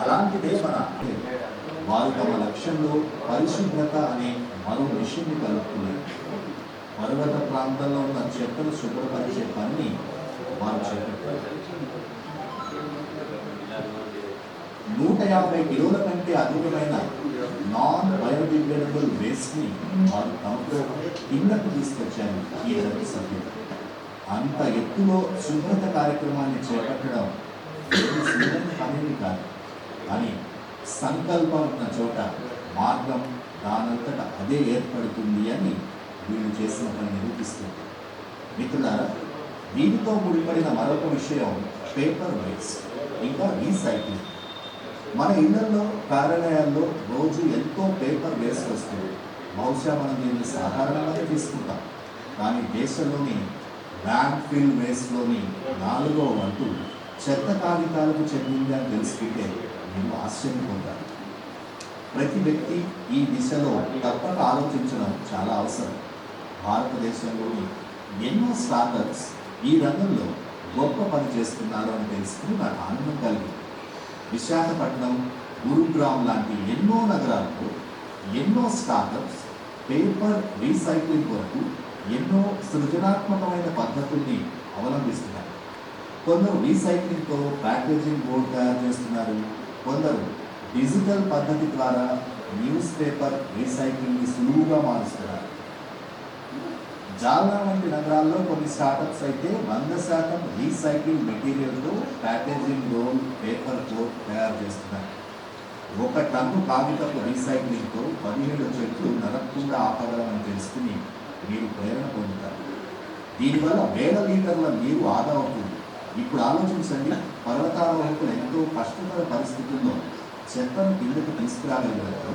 అలాంటిదే మన వారు తమ లక్ష్యంలో పరిశుభ్రత అనే మరో విషయాన్ని కలుపుకున్నారు పర్వత ప్రాంతంలో ఉన్న చెత్తను శుభ్రపరిచే పని వారు చేపట్టారు నూట యాభై కిలోల కంటే అధికమైన నాన్ బయోడిగ్రేడబుల్ వేస్ట్ని వారు తమతో కిందకు తీసుకొచ్చారు ఈ జట్టు సభ్యులు. అంత ఎత్తులో శుభ్రత కార్యక్రమాన్ని చేపట్టడం ఏమీ కాదు. అని సంకల్పం ఉన్న చోట మార్గం దానంతట అదే ఏర్పడుతుంది అని వీళ్ళు చేసిన పని నిరూపిస్తుంది. మిత్రులారా దీనితో ముడిపడిన మరొక విషయం పేపర్ వేస్ట్ ఇంకా రీసైక్లింగ్. మన ఇళ్ళలో కార్యాలయాల్లో రోజు ఎంతో పేపర్ వేస్ట్ వస్తుంది. బహుశా మనం దీన్ని సాధారణంగానే తీసుకుంటాం. కానీ దేశంలోని ల్యాండ్ ఫిల్ వేస్ట్లోని నాలుగో వంతు చెత్త కాగితాలకు చెందిందని తెలుసుకుంటే తెలుసుకుంటే నేను ఆశ్చర్యపోతాను ప్రతి వ్యక్తి ఈ దిశలో తప్పక ఆలోచించడం చాలా అవసరం. భారతదేశంలోని ఎన్నో స్టార్టప్స్ ఈ రంగంలో గొప్ప పని చేస్తున్నారు అని తెలుసుకుని నాకు ఆనందం కలిగింది. విశాఖపట్నం గురుగ్రామ్ లాంటి ఎన్నో నగరాల్లో ఎన్నో స్టార్టప్స్ పేపర్ రీసైక్లింగ్ కొరకు ఎన్నో సృజనాత్మకమైన పద్ధతుల్ని అవలంబిస్తున్నారు. కొందరు రీసైక్లింగ్తో ప్యాకేజింగ్ బోర్డు తయారు చేస్తున్నారు. కొందరు డిజిటల్ పద్ధతి ద్వారా న్యూస్ పేపర్ రీసైక్లింగ్ని సులువుగా మారుస్తున్నారు. జాల్నా వంటి నగరాల్లో కొన్ని స్టార్టప్స్ అయితే వంద శాతం రీసైకిల్ మెటీరియల్తో ప్యాకేజింగ్ రోల్ పేపర్ కోట్ తయారు చేస్తున్నారు. ఒక టన్ను కాగితపు రీసైక్లింగ్తో పదిహేడు చెట్లు నరకకుండా ఆపగలమని తెలుసుకుని మీరు ప్రేరణ పొందుతారు. దీనివల్ల వేల లీటర్ల నీరు ఆదా అవుతుంది. ఇప్పుడు ఆలోచించండి పర్వతారోహకులు ఎంతో కష్టకర పరిస్థితుల్లో చెత్తను కిందకు తీసుకురాగలిగారు.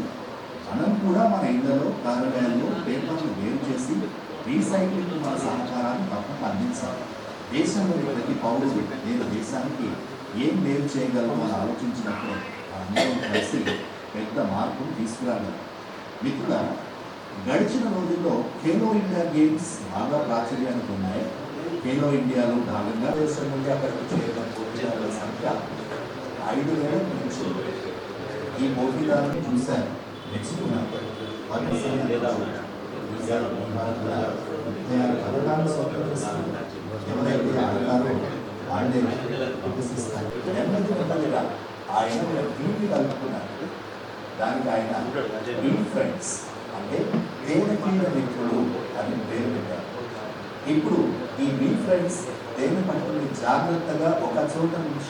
మనం కూడా మన ఇళ్ళలో కార్యాలయాల్లో పేపర్లు వేరు చేసి రీసైక్లింగ్ మన సహకారాన్ని తప్పక అందించాలి. దేశంలోని ప్రతి పౌరుడు నేను దేశానికి ఏం మేలు చేయగలను అని ఆలోచించినప్పుడు అందరం కలిసి పెద్ద మార్పును తీసుకురాగలం. మిత్రుల గడిచిన రోజుల్లో ఖేలో ఇండియా గేమ్స్ బాగా ప్రాచుర్యానికి ఉన్నాయి. ఖేలో ఇండియాలో భాగంగా దేశం నుండి అక్కడికి చేరిన పోటీదారుల సంఖ్య ఐదు వేల నుంచి ఈ పోటీదారులను చూశాను మెచ్చుకున్నాను వారి చూశారు ఎవరైతే ఆడతారో వాళ్ళే వికసిస్తారు నెమ్మది నెమ్మదిగా ఆయన దీన్ని కలుపుకున్నారు. దానికి ఆయన బీ ఫ్రెండ్స్ అంటే తేనెటీగ మిత్రుడు అని పేరు పెట్టారు. ఇప్పుడు ఈ బీ ఫ్రెండ్స్ తేనె పట్టుకుని జాగ్రత్తగా ఒక చోట నుంచి